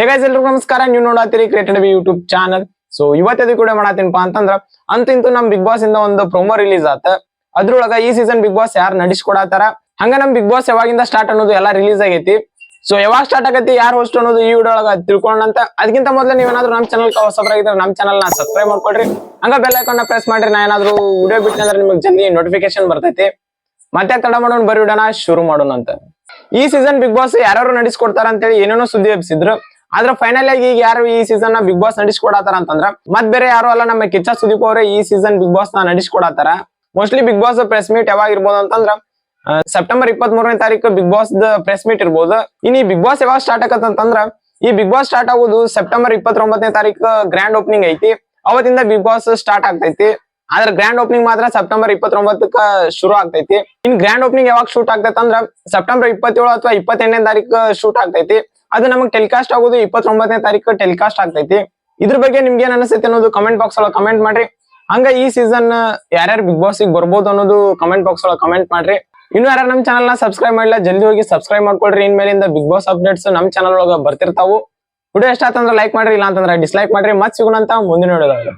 Hey guys ಎಲ್ರಿಗೂ ನಮಸ್ಕಾರ. ನೀವು ನೋಡತ್ತೀರಿ created by YouTube channel so ಇವತ್ತದು ಕೂಡ ಮಾಡತ್ತೀನಪ್ಪ ಅಂತಂದ್ರ, ಅಂತಿಂತೂ ನಮ್ ಬಿಗ್ ಬಾಸ್ ಇಂದ ಒಂದು ಪ್ರೊಮೋ ರಿಲೀಸ್ ಆತ. ಅದ್ರೊಳಗ ಈ ಸೀಸನ್ ಬಿಗ್ ಬಾಸ್ ಯಾರು ನಡೆಸ್ಕೊಡತಾರ? ಹಂಗ ನಮ್ ಬಿಗ್ ಬಾಸ್ ಯಾವಾಗಿಂದ ಸ್ಟಾರ್ಟ್ ಅನ್ನೋದು ಎಲ್ಲಾ ರಿಲೀಸ್ ಆಗೈತಿ. ಸೊ ಯಾವಾಗ ಸ್ಟಾರ್ಟ್ ಆಗೈತಿ, ಯಾರು ಹೋಸ್ಟ್ ಅನ್ನೋದು ಈ ವಿಡಿಯೋ ಒಳಗ ತಿಳ್ಕೊಂಡಂತ ಅದಕ್ಕಿಂತ ಮೊದಲು ಏನಾದ್ರು ನಮ್ ಚಾನಲ್ ಹೊಸಬರಾಗಿದ್ರೆ ನಮ್ ಚಾನಲ್ನ ಸಬ್ಸ್ಕ್ರೈಬ್ ಮಾಡ್ಕೊಡ್ರಿ ಹಂಗ ಬೆಲ್ ಐಕಾನ್ ಪ್ರೆಸ್ ಮಾಡ್ರಿ. ನಾ ಏನಾದ್ರು ವಿಡಿಯೋ ಬಿಟ್ಟಂದ್ರೆ ನಿಮಗೆ ಜಲ್ದಿ ನೋಟಿಫಿಕೇಶನ್ ಬರ್ತೈತಿ. ಮತ್ತೆ ತಡ ಮಾಡೋಣ, ಬರಿ ಶುರು ಮಾಡೋಣ ಅಂತ. ಈ ಸೀಸನ್ ಬಿಗ್ ಬಾಸ್ ಯಾರು ನಡೆಸ್ಕೊಡ್ತಾರ ಅಂತೇಳಿ ಏನೇನೋ ಸುದ್ದಿ ಹಬ್ಸಿದ್ರು ಆದ್ರೆ ಫೈನಲ್ ಆಗಿ ಈಗ ಯಾರು ಈ ಸೀಸನ್ನ ಬಿಗ್ ಬಾಸ್ ನಡೆಸ್ಕೊಡತಾರ ಅಂತಂದ್ರ ಮತ್ ಬೇರೆ ಯಾರು ಅಲ್ಲ, ನಮ್ಮ ಕಿಚ್ಚ ಸುದೀಪ್ ಅವರೇ ಈ ಸೀಸನ್ ಬಿಗ್ ಬಾಸ್ನ ನಡೆಸ್ಕೊಡತಾರ mostly Bigg Boss press meet ಯಾವಾಗ ಇರ್ಬೋದು ಅಂತಂದ್ರ ಸೆಪ್ಟೆಂಬರ್ ಇಪ್ಪತ್ ಮೂರನೇ ತಾರೀಕು Bigg Boss the press meet ಇರ್ಬೋದು. ಇನ್ನು ಈ ಬಿಗ್ ಬಾಸ್ ಯಾವಾಗ ಸ್ಟಾರ್ಟ್ ಆಗತ್ತಂತಂದ್ರ ಈ ಬಿಗ್ ಬಾಸ್ ಸ್ಟಾರ್ಟ್ ಆಗೋದು ಸೆಪ್ಟೆಂಬರ್ ಇಪ್ಪತ್ತೊಂಬತ್ತನೇ ತಾರೀಕು ಗ್ರ್ಯಾಂಡ್ ಓಪನಿಂಗ್ ಐತಿ. ಅವತ್ತಿಂದ ಬಿಗ್ ಬಾಸ್ ಸ್ಟಾರ್ಟ್ ಆಗ್ತೈತಿ. ಆದ್ರೆ ಗ್ರ್ಯಾಂಡ್ ಓಪನಿಂಗ್ ಮಾತ್ರ ಸೆಪ್ಟೆಂಬರ್ ಇಪ್ಪತ್ತೊಂಬತ್ತಕ್ಕ ಶುರು ಆಗ್ತೈತಿ. ಇನ್ ಗ್ರ್ಯಾಂಡ್ ಓಪನಿಂಗ್ ಯಾವಾಗ ಶೂಟ್ ಆಗ್ತೈತೆ ಅಂದ್ರ ಸೆಪ್ಟೆಂಬರ್ ಇಪ್ಪತ್ತೇಳು ಅಥವಾ ಇಪ್ಪತ್ತೆಂಟನೇ ತಾರೀಕು ಶೂಟ್ ಆಗ್ತೈತಿ. ಅದು ನಮಗೆ ಟೆಲಿಕಾಸ್ಟ್ ಆಗೋದು ಇಪ್ಪತ್ತೊಂಬತ್ತನೇ ತಾರೀಕು ಟೆಲಿಕಾಸ್ಟ್ ಆಗ್ತೈತಿ. ಇದ್ರ ಬಗ್ಗೆ ನಿಮ್ಗೆ ಏನ್ ಅನಿಸುತ್ತೆ ಅನ್ನೋದು ಕಮೆಂಟ್ ಬಾಕ್ಸ್ ಒಳಗೆ ಕಮೆಂಟ್ ಮಾಡ್ರಿ. ಹಂಗ ಈ ಸೀಸನ್ ಯಾರ್ಯಾರು ಬಿಗ್ ಬಾಸ್ಗೆ ಬರ್ಬೋದು ಅನ್ನೋದು ಕಮೆಂಟ್ ಬಾಕ್ಸ್ ಒಳಗೆ ಕಮೆಂಟ್ ಮಾಡ್ರಿ. ಇನ್ನು ಯಾರು ನಮ್ಮ ಚಾನಲ್ನ ಸಬ್ಸ್ಕ್ರೈಬ್ ಮಾಡಿಲ್ಲ ಜಲ್ದಿ ಹೋಗಿ ಸಬ್ಸ್ಕ್ರೈಬ್ ಮಾಡ್ಕೊಳ್ರಿ. ಇನ್ ಮೇಲಿಂದ ಬಿಗ್ ಬಾಸ್ ಅಪ್ಡೇಟ್ಸ್ ನಮ್ಮ ಚಾನಲ್ ಒಳಗ ಬರ್ತಿರ್ತಾವು. ವಿಡಿಯೋ ಇಷ್ಟ ಆಯ್ತಂದ್ರೆ ಲೈಕ್ ಮಾಡ್ರಿ ಇಲ್ಲ ಅಂತಂದ್ರೆ ಡಿಸ್ಲೈಕ್ ಮಾಡ್ರಿ. ಮತ್ ಸಿಗೋಣಂತ ಮುಂದಿನ ವಿಡಿಯೋದಾಗ